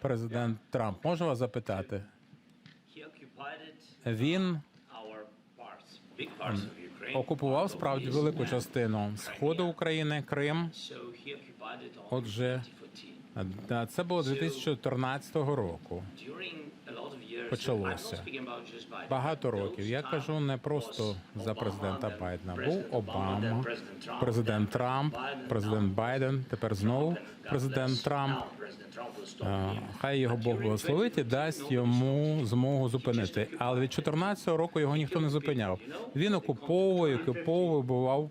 президент Трамп. Можу вас запитати? Він окупував справді велику частину сходу України, Крим. Отже, 2014. Це було 2014 року. Почалося. Багато років. Я кажу не просто за президента Байдена. Був Обама, президент Трамп, президент Байден. Тепер знову президент. Трамп. Хай його Бог благословить і дасть йому змогу зупинити. Але від 14-го року його ніхто не зупиняв. Він окуповує, окуповує, вбивав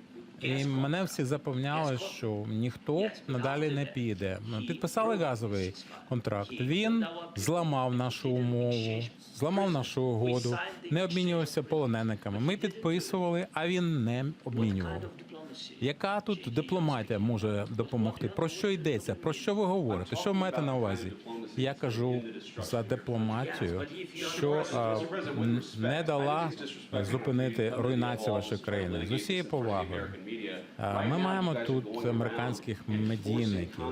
І мене всі запевняли, що ніхто надалі не піде. Підписали газовий контракт. Він зламав нашу умову, зламав нашу угоду, не обмінювався полонениками. Ми підписували, а він не обмінював. Яка тут дипломатія може допомогти? Про що йдеться? Про що ви говорите? Що ви маєте на увазі? Я кажу за дипломатію, що а, не дала зупинити руйнацію вашої країни з усією повагою. А, Ми маємо тут американських медійників.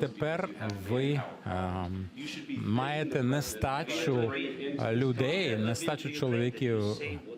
Тепер ви а, маєте нестачу людей, нестачу чоловіків.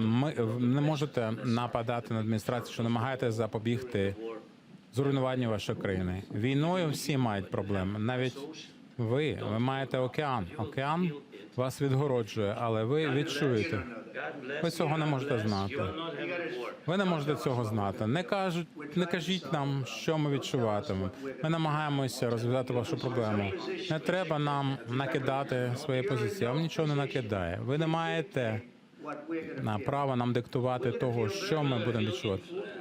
Ми не можете нападати на адміністрацію, що намагаєтесь запобігти зруйнуванню вашої країни. Війною всі мають проблеми. Навіть ви, ви маєте океан. Океан вас відгороджує, але ви відчуєте. Ви цього не можете знати. Ви не можете цього знати. Не кажуть, не кажіть нам, що ми відчуватимемо. Ми намагаємося розв'язати вашу проблему. Не треба нам накидати свої позиції. Вам нічого не накидає. Ви не маєте на право нам диктувати того, що ми будемо відчувати.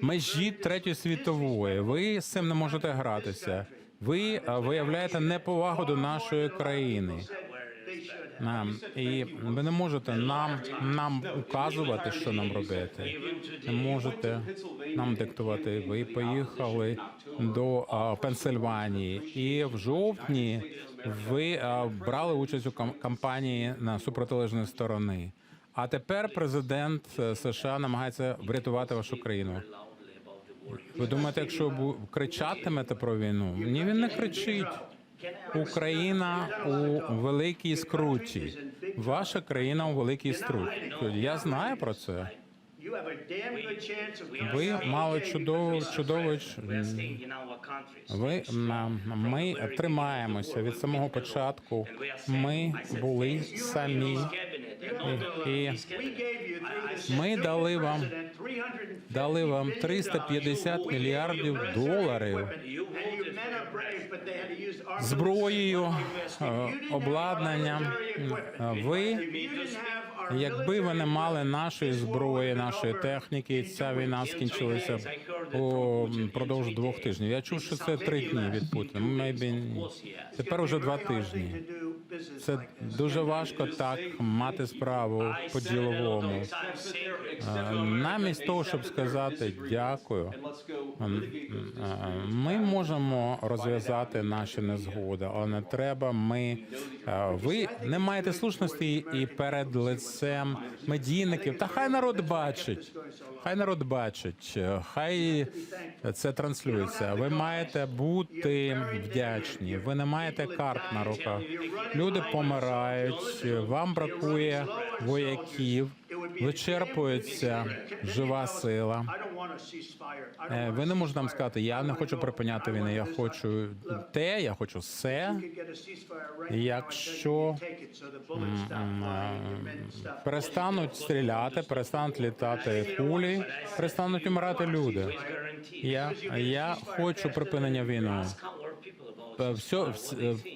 межі третьої світової. Ви з цим не можете гратися. Ви виявляєте неповагу до нашої країни. І ви не можете нам нам указувати, що нам робити. Не можете нам диктувати. Ви поїхали до а, Пенсильванії, і в жовтні ви а, брали участь у кампанії на супротилежної сторони. А тепер президент е, США намагається врятувати вашу країну. Ви думаєте, якщо кричатимете про війну? Ні, він не кричить. Україна у великій скруті. Ваша країна у великій скруті. Я знаю про це. Ви мали чудову чудову ви ми тримаємося від самого початку. Ми були самі. І, ми дали вам дали вам 350 мільярдів доларів зброєю, е, обладнанням. Ви Якби ви не мали нашої зброї, нашої техніки, ця війна скінчилася упродовж двох тижнів. Я чув, що це три дні від Путіна. Maybe. Тепер уже два тижні. Це дуже важко так мати справу по діловому. Намість того, щоб сказати дякую, ми можемо розв'язати наші незгоди, але не треба. Ми ви не маєте слушності і перед лицем медійників. Та хай народ бачить. Хай народ бачить, хай це транслюється. Ви маєте бути вдячні. Ви не маєте карт на руках. Люди помирають. Вам бракує вояків. Вичерпується жива сила. Е, Ви не можете нам сказати, я не хочу припиняти війну, я хочу те, я хочу все. Якщо перестануть стріляти, перестануть літати кулі, перестануть умирати люди. Я, я хочу припинення війни. Е, Все, вс-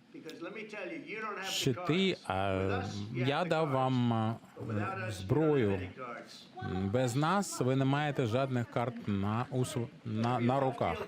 щити, а я дав вам зброю. Без нас ви не маєте жодних карт на, на, на руках.